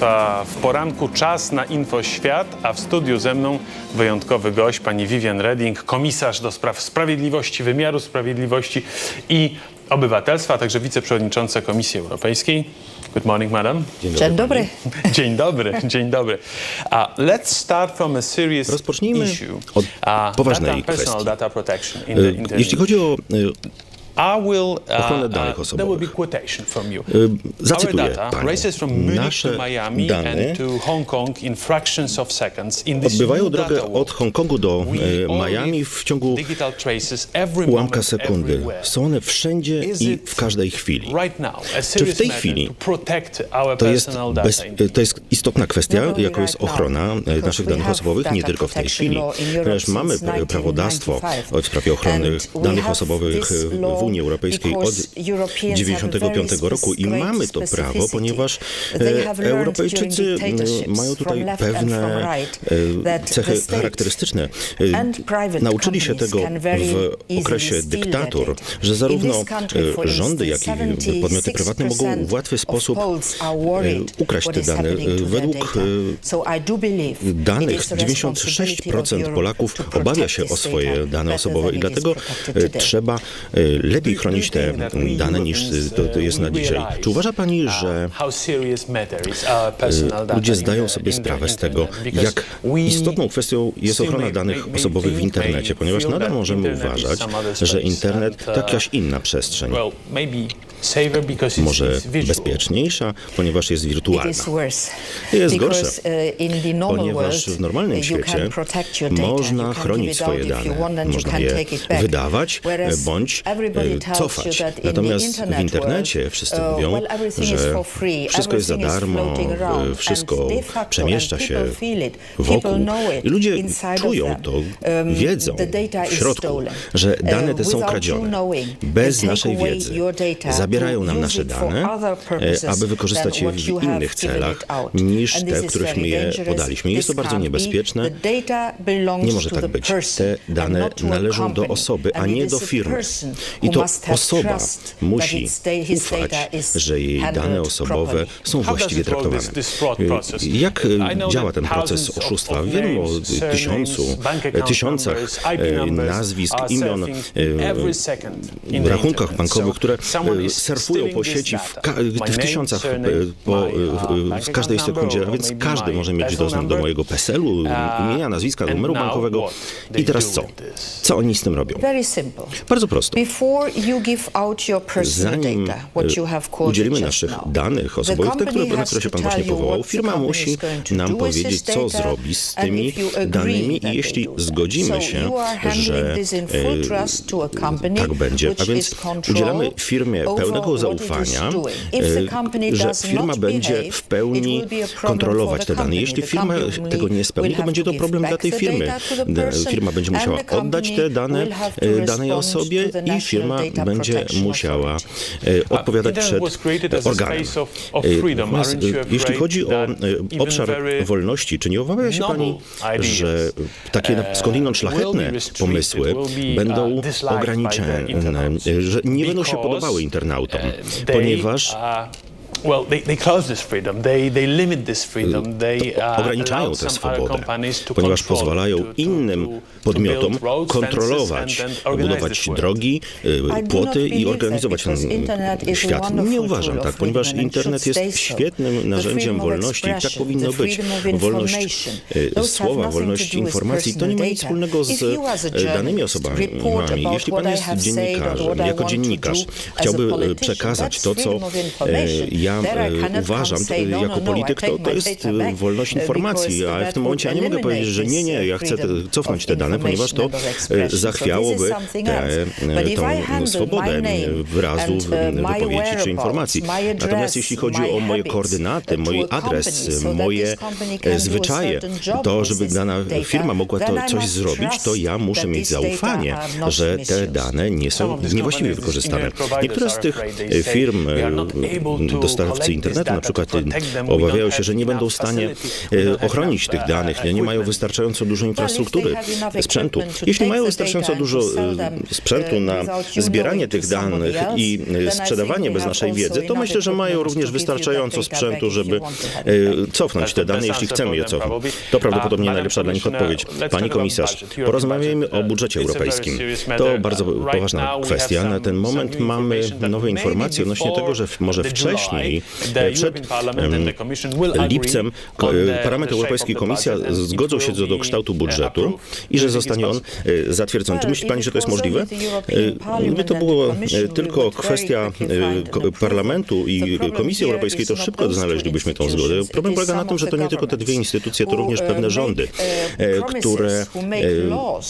Państwa w poranku czas na Info Świat, a w studiu ze mną wyjątkowy gość, pani Vivian Redding, komisarz do spraw sprawiedliwości, wymiaru sprawiedliwości i obywatelstwa, a także wiceprzewodnicząca Komisji Europejskiej. Good morning, madam. Dzień dobry. Dzień dobry, dzień dobry. Uh, let's start from a serious Rozpocznijmy issue. od Uh, poważnej data, personal kwestii. data protection in the, E, in the Jeśli chodzi o uh, ochronę danych uh, there will be osobowych. quotation from you. Y, zacytuję panią. races from Munich Nasze to Miami dane and to Hong Kong in fractions of seconds. In this odbywają drogę od Hongkongu do we all Miami w ciągu digital traces every ułamka sekundy. everywhere. Są one wszędzie Is i w każdej chwili. Right now, a Czy w tej matter chwili to protect our to jest, personal data bez, to jest istotna kwestia, jaką jest ochrona because naszych danych osobowych, nie tylko w tej chwili, ponieważ mamy prawodawstwo 1995. w sprawie ochrony danych osobowych w Unii Europejskiej od because Europeans have a 1995 very roku i mamy to prawo, ponieważ e, Europejczycy mają tutaj pewne e, cechy charakterystyczne. E, Nauczyli się tego w okresie dyktatur, że zarówno rządy, jak i podmioty prywatne mogą w łatwy 76% sposób ukraść te dane. Według danych is the responsibility of 96% Europe Polaków obawia się o swoje dane osobowe i dlatego trzeba lepiej chronić te dane niż e, to, to jest na dzisiaj. Czy uważa Pani, że data ludzie zdają sobie sprawę z tego, jak istotną kwestią jest ochrona danych osobowych w internecie, ponieważ nadal możemy uważać, że internet to uh, jakaś inna przestrzeń. Może bezpieczniejsza, ponieważ jest wirtualna. Jest gorsze, uh, ponieważ w normalnym świecie można chronić swoje dane, można je wydawać Whereas bądź e, cofać. Natomiast w internecie wszyscy uh, mówią, że wszystko jest za darmo, e, wszystko przemieszcza się wokół. people know it I ludzie czują to, Um, wiedzą the data w is środku, stolen. że dane Uh, te są kradzione. Bez naszej wiedzy zabierają nam nasze dane, e, aby wykorzystać je w innych celach niż te, very je podaliśmy. Jest to bardzo niebezpieczne. Nie może tak być. Te dane należą do osoby, a nie do firmy. I to osoba musi ufać, że jej dane osobowe są właściwie traktowane. process? Jak know działa ten proces oszustwa? of Wiemy o tysiącu, account tysiącach e, nazwisk, imion, e, rachunkach bankowych, które e, surfują po sieci w, w tysiącach e, po, e, w każdej sekundzie, a więc każdy może mieć dostęp do mojego PESEL-u, imienia, nazwiska, numeru bankowego. I teraz co? Co oni z tym robią? Bardzo prosto. Zanim e, udzielimy naszych danych osobowych, te, które, na które się Pan właśnie powołał, firma musi nam powiedzieć, co zrobi z tymi danymi i jeśli zgodzimy się, że e, tak będzie, a więc udzielamy firmie over pełnego zaufania, e, że firma będzie w pełni kontrolować te dane. Jeśli firma tego nie spełni, to będzie to problem dla tej firmy. Firma będzie musiała oddać te dane e, danej osobie i firma będzie musiała e, odpowiadać przed organem. Jeśli chodzi o obszar wolności, czy nie obawia się Pani, że takie skądinąd szlachetne pomysły będą ograniczone, że nie będą się podobały internautom, they, ponieważ Well, they, they close this freedom. They, they limit this freedom. They ograniczają tę swobodę, ponieważ pozwalają innym to- to podmiotom kontrolować, budować drogi, y, płoty i organizować ten świat. Nie uważam tak, ponieważ internet jest świetnym narzędziem wolności i tak powinno być. Wolność y, słowa, wolność informacji, to nie ma nic wspólnego z y, danymi osobami. Jeśli pan jest dziennikarzem, jako dziennikarz chciałby przekazać to, co y, ja cannot uważam no, no, jako no, polityk, to, to my jest y, wolność informacji, because a w tym momencie ja nie mogę powiedzieć, że nie, nie, ja chcę cofnąć te dane, ponieważ to e, zachwiałoby tę, e, swobodę wyrazu wypowiedzi czy informacji. Natomiast jeśli chodzi o moje koordynaty, mój adres, moje e, zwyczaje, to żeby dana firma mogła to coś zrobić, to ja muszę mieć zaufanie, że te dane nie są niewłaściwie wykorzystane. Niektóre z tych e, firm we e, dostawcy internetu na przykład y, obawiają się, że nie będą w stanie y, ochronić tych danych, nie, nie mają wystarczająco dużo infrastruktury, sprzętu. Jeśli mają wystarczająco dużo y, sprzętu na zbieranie tych danych i y, sprzedawanie bez naszej wiedzy, to myślę, że mają również wystarczająco sprzętu, żeby cofnąć te dane, jeśli chcemy je cofnąć. To prawdopodobnie najlepsza dla nich odpowiedź. Pani komisarz, porozmawiajmy o budżecie europejskim. To bardzo poważna kwestia. Na ten moment mamy nowe informacje odnośnie tego, że może wcześniej, e, przed em, lipcem, e, Parlament Europejski i Komisja zgodzą się co do kształtu budżetu i że zostanie on e, zatwierdzony. Czy myśli Pani, że to jest możliwe? E, Gdyby to było e, tylko kwestia e, Parlamentu i Komisji Europejskiej, to szybko znaleźlibyśmy tą zgodę. Problem polega na tym, że to nie tylko te dwie instytucje, to również pewne rządy, e, które,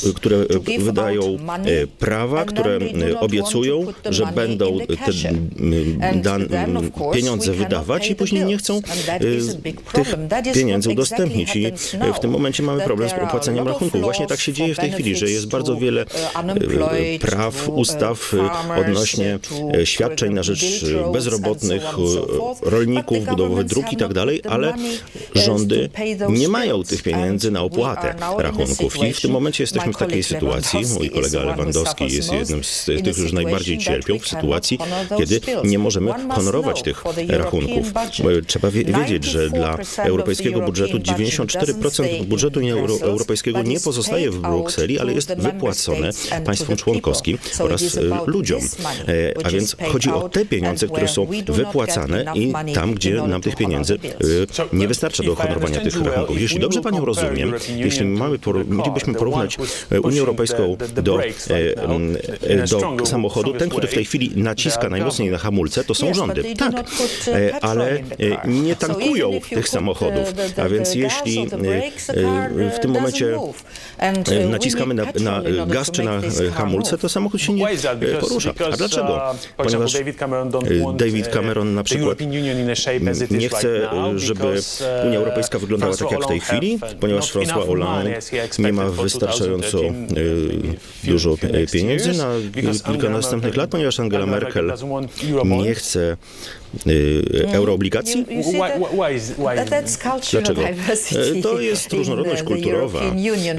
e, które e, wydają e, prawa, które e, obiecują, że będą te dan, m, pieniądze wydawać i później nie chcą e, tych pieniędzy udostępnić. I e, w tym momencie mamy problem z opłaceniem rachunków. Właśnie tak się dzieje w tej chwili, że jest bardzo wiele e, praw, ustaw e, odnośnie e, świadczeń na rzecz e, bezrobotnych, e, rolników, budowy dróg i tak dalej, ale rządy nie mają tych pieniędzy na opłatę rachunków. I w tym momencie jesteśmy w takiej sytuacji, mój kolega Lewandowski jest jednym z tych, którzy najbardziej cierpią w sytuacji, kiedy nie możemy honorować tych rachunków. Trzeba wie- wiedzieć, że dla europejskiego budżetu 94% budżetu Euro- Europejskiego nie pozostaje w Brukseli, ale jest wypłacone państwom członkowskim oraz e, ludziom. E, A więc chodzi o te pieniądze, które są wypłacane i tam, gdzie nam tych pieniędzy e, nie wystarcza do honorowania tych rachunków. Jeśli dobrze Panią rozumiem, jeśli mamy, por- mielibyśmy porównać Unię Europejską do, do samochodu, ten, który w tej chwili naciska najmocniej na hamulce, to są rządy. Tak, ale e, nie tankują tych samochodów. A więc jeśli e, e, w tym momencie e, naciskamy na, na gaz czy na e, hamulce, to samochód się nie e, porusza. A dlaczego? Ponieważ e, David Cameron na przykład nie chce, e, żeby Unia Europejska wyglądała tak jak w tej chwili, ponieważ François Hollande nie ma wystarczająco e, dużo e, pieniędzy na e, kilka następnych lat, ponieważ Angela Merkel nie chce euroobligacji. Dlaczego? E, To jest różnorodność kulturowa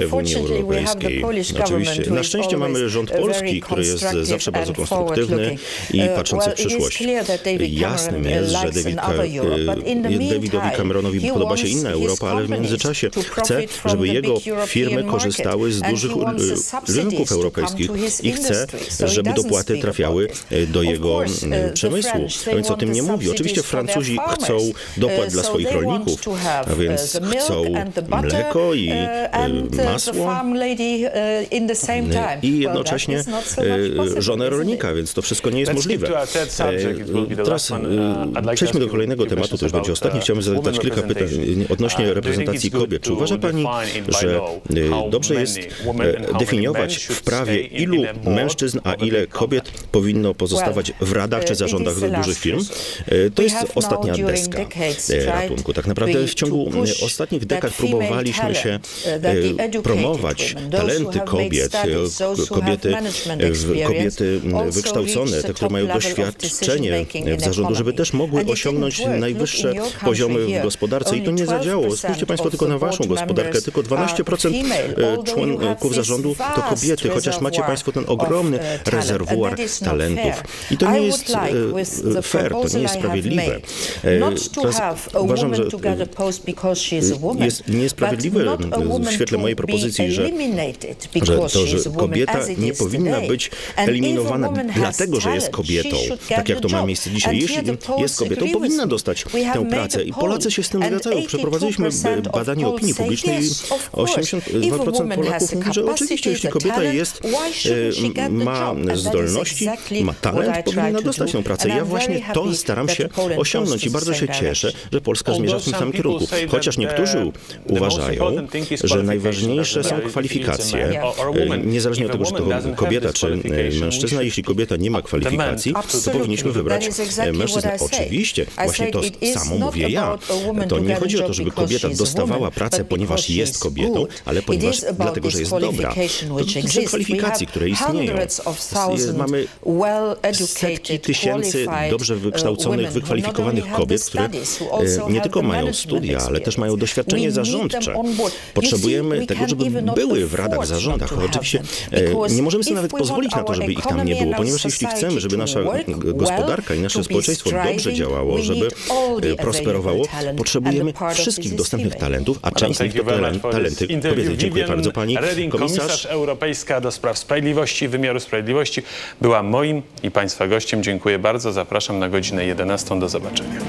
w Unii Europejskiej. Oczywiście. Na szczęście mamy rząd polski, który jest zawsze bardzo konstruktywny i patrzący w przyszłość. Jasnym jest, że David Ka- e, Davidowi Cameronowi podoba się inna Europa, ale w międzyczasie chce, żeby jego firmy korzystały z dużych e, rynków europejskich i chce, żeby dopłaty trafiały do jego e, przemysłu. A więc o tym nie mówi. Oczywiście Francuzi chcą dopłat dla swoich rolników, a więc chcą mleko i e, masło i jednocześnie e, żonę rolnika, więc to wszystko nie jest możliwe. E, Teraz przejdźmy do kolejnego tematu, to już będzie ostatni. Chciałbym zadać kilka pytań odnośnie reprezentacji kobiet. Czy uważa Pani, że dobrze jest definiować w prawie, ilu mężczyzn, a ile kobiet powinno pozostawać w radach czy zarządach dużych firm? E, To jest ostatnia deska e, ratunku. Tak naprawdę w ciągu e, ostatnich dekad próbowaliśmy się e, promować talenty kobiet, kobiety, kobiety m, wykształcone, te, które mają doświadczenie w zarządu, żeby też mogły osiągnąć najwyższe poziomy w gospodarce i to nie zadziałało. Spójrzcie Państwo tylko na Waszą gospodarkę, tylko 12% e, członków zarządu to kobiety, chociaż macie Państwo ten ogromny rezerwuar talentów. I to nie jest fair, to nie jest sprawiedliwe. E, Teraz uważam, że e, jest niesprawiedliwe w świetle mojej propozycji, że że to, że kobieta nie powinna być eliminowana dlatego, że jest kobietą, tak jak to ma miejsce dzisiaj. Jeśli jest kobietą, powinna dostać tę pracę. I Polacy się z tym zgadzają. Przeprowadziliśmy b- badanie opinii publicznej i 82% Polaków mówi, że oczywiście, jeśli kobieta jest, e, ma zdolności, ma talent, powinna dostać tę pracę. Ja właśnie to staram się osiągnąć i bardzo się cieszę, że Polska zmierza w tym samym kierunku. Chociaż niektórzy uważają, że najważniejsze są kwalifikacje. E, Niezależnie od tego, czy to kobieta czy e, mężczyzna, jeśli kobieta nie ma kwalifikacji, to powinniśmy wybrać e, mężczyznę. Oczywiście, właśnie to samo mówię ja. To nie chodzi o to, żeby kobieta dostawała pracę, ponieważ jest kobietą, ale ponieważ dlatego, że jest dobra. To dotyczy kwalifikacji, które istnieją. Mamy setki tysięcy dobrze wykształconych wykształconych, wykwalifikowanych kobiet, które e, nie tylko mają studia, ale też mają doświadczenie zarządcze. Potrzebujemy tego, żeby były w radach, zarządach. Oczywiście e, nie możemy sobie nawet pozwolić na to, żeby ich tam nie było, ponieważ jeśli chcemy, żeby nasza gospodarka i nasze społeczeństwo dobrze działało, żeby e, prosperowało, potrzebujemy wszystkich dostępnych talentów, a część z nich to talenty. Kobiety. Dziękuję bardzo pani Reding, komisarz komisarz. europejska do spraw sprawiedliwości, wymiaru sprawiedliwości, była moim i państwa gościem. Dziękuję bardzo. Zapraszam na godzinę 11. Do zobaczenia.